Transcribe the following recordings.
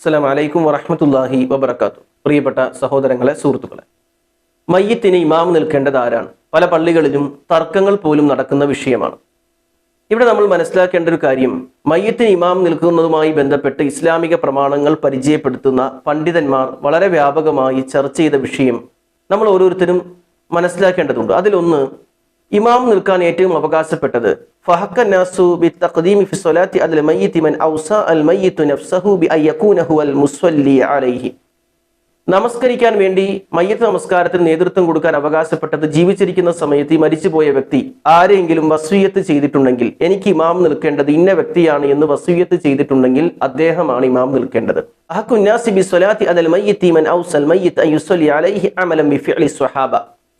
അസ്സലാം വലൈക്കും വറഹമത്തല്ലാഹി വബർക്കാത്തു പ്രിയപ്പെട്ട സഹോദരങ്ങളെ സുഹൃത്തുക്കളെ മയ്യത്തിന് ഇമാം നിൽക്കേണ്ടത് ആരാണ്? പല പള്ളികളിലും തർക്കങ്ങൾ പോലും നടക്കുന്ന വിഷയമാണ്. ഇവിടെ നമ്മൾ മനസ്സിലാക്കേണ്ട ഒരു കാര്യം മയ്യത്തിന് ഇമാം നിൽക്കുന്നതുമായി ബന്ധപ്പെട്ട് ഇസ്ലാമിക പ്രമാണങ്ങൾ പരിചയപ്പെടുത്തുന്ന പണ്ഡിതന്മാർ വളരെ വ്യാപകമായി ചർച്ച ചെയ്ത വിഷയം നമ്മൾ ഓരോരുത്തരും മനസ്സിലാക്കേണ്ടതുണ്ട്. അതിലൊന്ന് ഇമാം നിൽക്കാൻ ഏറ്റവും അവകാശപ്പെട്ടത് ഫഹക്ക الناس بالتقديم في الصلاة على الميت من മൻ ഔസ نفسه بأن നഫ്സഹു هو المصلي عليه. നമസ്കരിക്കാൻ വേണ്ടി മയ്യത്ത് നമസ്കാരത്തിന് നേതൃത്വം കൊടുക്കാൻ അവകാശപ്പെട്ടത് ജീവിച്ചിരിക്കുന്ന സമയത്ത് ഈ മരിച്ചുപോയ വ്യക്തി ആരെങ്കിലും വസൂയത്ത് ചെയ്തിട്ടുണ്ടെങ്കിൽ എനിക്ക് ഇമാം നിൽക്കേണ്ടത് ഇന്ന വ്യക്തിയാണ് എന്ന് വസൂയത്ത് ചെയ്തിട്ടുണ്ടെങ്കിൽ അദ്ദേഹമാണ് ഇമാം നിൽക്കേണ്ടത്.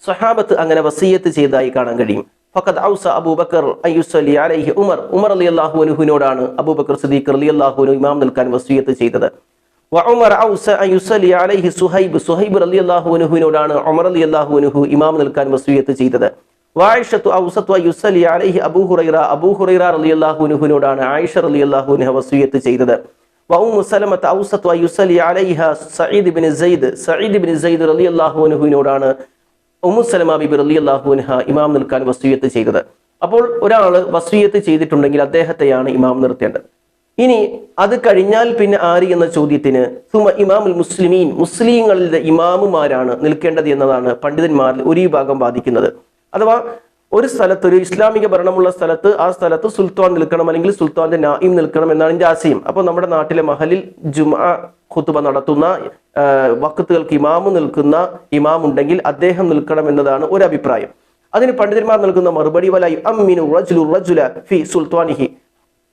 സ്വഹാബത്ത് അങ്ങനെ വസീയത്ത് ചെയ്തതായി കാണാൻ കഴിയും. ഫഖദ് ഔസ അബൂബക്കർ അയ്യുസലി അലൈഹി ഉമർ. ഉമർ അലി അള്ളാഹു അബൂബക്കർ സദീഖ് അലി അള്ളാഹുനു ഇമാം നിൽക്കാൻ വസീയത്ത് ചെയ്തത്. വഉമർ ഔസ അയ്യുസലി അലൈഹി സുഹൈബ് സുഹൈബ് അലി അള്ളാഹു ഉമർ അലി അള്ളാഹു ഇമാം നിൽക്കാൻ വസീയത്ത് ചെയ്തത്. വായിഷത്തു ഔസത്തു അയ്യുസലി അലൈഹി അബൂ ഹുറൈറ അബൂ ഹുറൈറ ആയിഷ അലി അള്ളാഹു അനുഹ വസീയത്ത് ചെയ്തത്. സലമത്ത് ഔസത്തു അയ്യുസലി അലൈഹ സഈദ് ബിൻ സയ്ദ് സഈദ് ബിൻ സയ്ദ് റളി അള്ളാഹു അനുഹുവിനോടാണ് ഉമ്മു സലമ ബിബി റലി അൻഹ ഇമാം നിൽക്കാൻ വസൂയത്ത് ചെയ്തത്. അപ്പോൾ ഒരാൾ വസൂയത്ത് ചെയ്തിട്ടുണ്ടെങ്കിൽ അദ്ദേഹത്തെയാണ് ഇമാം നിർത്തേണ്ടത്. ഇനി അത് കഴിഞ്ഞാൽ പിന്നെ ആര് എന്ന ചോദ്യത്തിന് സുമ ഇമാമുൽ മുസ്ലിമീൻ മുസ്ലിങ്ങളുടെ ഇമാമുമാരാണ് നിൽക്കേണ്ടത് എന്നതാണ് പണ്ഡിതന്മാരിൽ ഒരു വിഭാഗം ബാധിക്കുന്നത് അഥവാ ഒരു സ്ഥലത്ത് ഒരു ഇസ്ലാമിക ഭരണമുള്ള സ്ഥലത്ത് ആ സ്ഥലത്ത് സുൽത്താൻ നിൽക്കണം അല്ലെങ്കിൽ സുൽത്താന്റെ നായിം നിൽക്കണം എന്നാണ് എന്റെ ആശയം. അപ്പോൾ നമ്മുടെ നാട്ടിലെ മഹലിൽ ജുമാ ഖുത്തുബ നടത്തുന്ന വക്കത്തുകൾക്ക് ഇമാമ് നിൽക്കുന്ന ഇമാം ഉണ്ടെങ്കിൽ അദ്ദേഹം നിൽക്കണം എന്നതാണ് ഒരു അഭിപ്രായം. അതിന് പണ്ഡിതന്മാർ നൽകുന്ന മറുപടി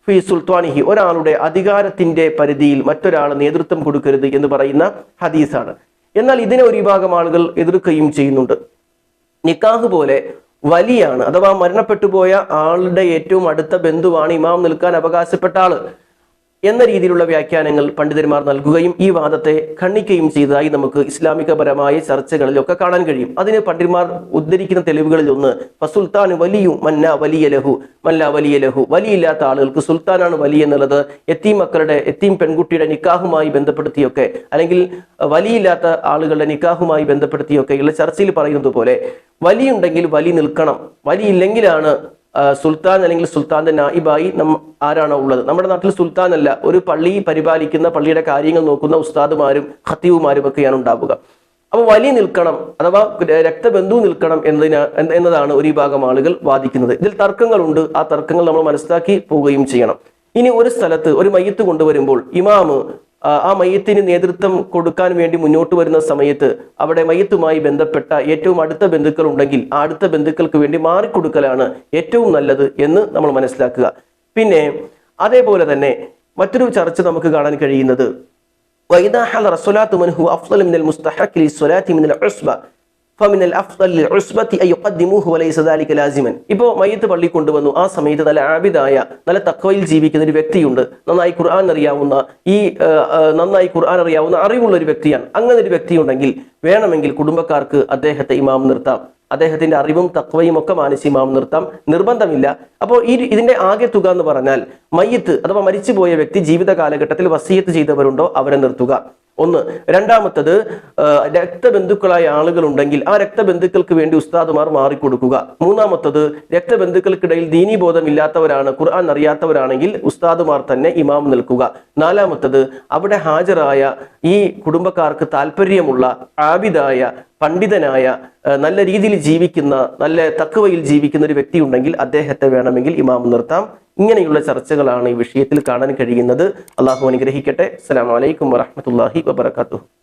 ഫി ഒരാളുടെ അധികാരത്തിന്റെ പരിധിയിൽ മറ്റൊരാൾ നേതൃത്വം കൊടുക്കരുത് എന്ന് പറയുന്ന ഹദീസാണ്. എന്നാൽ ഇതിനെ ഒരു വിഭാഗം ആളുകൾ എതിർക്കുകയും ചെയ്യുന്നുണ്ട്. നിക്കാഹ് പോലെ വലിയാണ്. അഥവാ മരണപ്പെട്ടു പോയ ആളുടെ ഏറ്റവും അടുത്ത ബന്ധുവാണ് ഇമാം നിൽക്കാൻ അവകാശപ്പെട്ട ആൾ. എന്ന രീതിയിലുള്ള വ്യാഖ്യാനങ്ങൾ പണ്ഡിതന്മാർ നൽകുകയും ഈ വാദത്തെ ഖണ്ഡിക്കുകയും ചെയ്തതായി നമുക്ക് ഇസ്ലാമികപരമായ ചർച്ചകളിലൊക്കെ കാണാൻ കഴിയും. അതിന് പണ്ഡിതന്മാർ ഉദ്ധരിക്കുന്ന തെളിവുകളിൽ ഒന്ന് ഫസുൽത്താൻ വലിയു മന്ന വലിയ ലഹു മല്ല വലിയ ലഹു വലിയില്ലാത്ത ആളുകൾക്ക് സുൽത്താനാണ് വലിയ എന്നുള്ളത് എത്തീം മക്കളുടെ എത്തീം പെൺകുട്ടിയുടെ നിക്കാഹുമായി ബന്ധപ്പെടുത്തിയൊക്കെ അല്ലെങ്കിൽ വലിയില്ലാത്ത ആളുകളുടെ നിക്കാഹുമായി ബന്ധപ്പെടുത്തിയൊക്കെയുള്ള ചർച്ചയിൽ പറയുന്നത് പോലെ വലിയുണ്ടെങ്കിൽ വലി നിൽക്കണം വലിയില്ലെങ്കിലാണ് സുൽത്താൻ അല്ലെങ്കിൽ സുൽത്താന്റെ നായിബായി നം ആരാണോ ഉള്ളത്? നമ്മുടെ നാട്ടിൽ സുൽത്താൻ അല്ല ഒരു പള്ളി പരിപാലിക്കുന്ന പള്ളിയുടെ കാര്യങ്ങൾ നോക്കുന്ന ഉസ്താദുമാരും ഖത്തീവുമാരും ഒക്കെയാണ് ഉണ്ടാവുക. അപ്പോൾ വലി നിൽക്കണം അഥവാ രക്തബന്ധു നിൽക്കണം എന്നതിന് എന്നതാണ് ഒരു വിഭാഗം ആളുകൾ വാദിക്കുന്നത്. ഇതിൽ തർക്കങ്ങളുണ്ട്. ആ തർക്കങ്ങൾ നമ്മൾ മനസ്സിലാക്കി പോവുകയും ചെയ്യണം. ഇനി ഒരു സ്ഥലത്ത് ഒരു മയ്യത്ത് കൊണ്ടുവരുമ്പോൾ ഇമാമ് ആ മയത്തിന് നേതൃത്വം കൊടുക്കാൻ വേണ്ടി മുന്നോട്ട് വരുന്ന സമയത്ത് അവിടെ മയ്യത്തുമായി ബന്ധപ്പെട്ട ഏറ്റവും അടുത്ത ബന്ധുക്കൾ ഉണ്ടെങ്കിൽ ആ അടുത്ത ബന്ധുക്കൾക്ക് വേണ്ടി മാറിക്കൊടുക്കലാണ് ഏറ്റവും നല്ലത് എന്ന് നമ്മൾ മനസ്സിലാക്കുക. പിന്നെ അതേപോലെ തന്നെ മറ്റൊരു ചർച്ച നമുക്ക് കാണാൻ കഴിയുന്നത് വൈദാഹൽ റസുലാത്തു മൻഹു മിനൽ മുസ്തഹഖ് മിനൽ ഉസ്ബ ഇപ്പോ ലാസിമൻ മയ്യത്ത് പള്ളി കൊണ്ടുവന്നു. ആ സമയത്ത് നല്ല ആബിദായ നല്ല തക്കവയിൽ ജീവിക്കുന്ന ഒരു വ്യക്തിയുണ്ട്. നന്നായി ഖുർആൻ അറിയാവുന്ന ഈ നന്നായി ഖുർആൻ അറിയാവുന്ന അറിവുള്ള ഒരു വ്യക്തിയാണ്. അങ്ങനെ ഒരു വ്യക്തിയുണ്ടെങ്കിൽ വേണമെങ്കിൽ കുടുംബക്കാർക്ക് അദ്ദേഹത്തെ ഇമാം നിർത്താം. അദ്ദേഹത്തിന്റെ അറിവും തക്വയും ഒക്കെ മാനസി ഇമാം നിർത്താം. നിർബന്ധമില്ല. അപ്പോൾ ഈ ഇതിന്റെ ആകെ തുക എന്ന് പറഞ്ഞാൽ മയ്യത്ത് അഥവാ മരിച്ചുപോയ വ്യക്തി ജീവിത കാലഘട്ടത്തിൽ വസീയത്ത് ചെയ്തവരുണ്ടോ? അവരെ നിർത്തുക. ഒന്ന്. രണ്ടാമത്തത് രക്തബന്ധുക്കളായ ആളുകൾ ഉണ്ടെങ്കിൽ ആ രക്തബന്ധുക്കൾക്ക് വേണ്ടി ഉസ്താദുമാർ മാറിക്കൊടുക്കുക. മൂന്നാമത്തത് രക്തബന്ധുക്കൾക്കിടയിൽ ദീനീബോധം ഇല്ലാത്തവരാണ് ഖുർആൻ അറിയാത്തവരാണെങ്കിൽ ഉസ്താദുമാർ തന്നെ ഇമാം നിൽക്കുക. നാലാമത്തത് അവിടെ ഹാജരായ ഈ കുടുംബക്കാർക്ക് താല്പര്യമുള്ള ആബിദായ പണ്ഡിതനായ നല്ല രീതിയിൽ ജീവിക്കുന്ന നല്ല തക്കവയിൽ ജീവിക്കുന്ന ഒരു വ്യക്തി ഉണ്ടെങ്കിൽ അദ്ദേഹത്തെ വേണമെങ്കിൽ ഇമാം നിർത്താം. ഇങ്ങനെയുള്ള ചർച്ചകളാണ് ഈ വിഷയത്തിൽ കാണാൻ കഴിയുന്നത്. അള്ളാഹു അനുഗ്രഹിക്കട്ടെ. അസ്സാം വലൈക്കും വറഹ്മത്തുള്ളാഹി വബറകാതുഹു.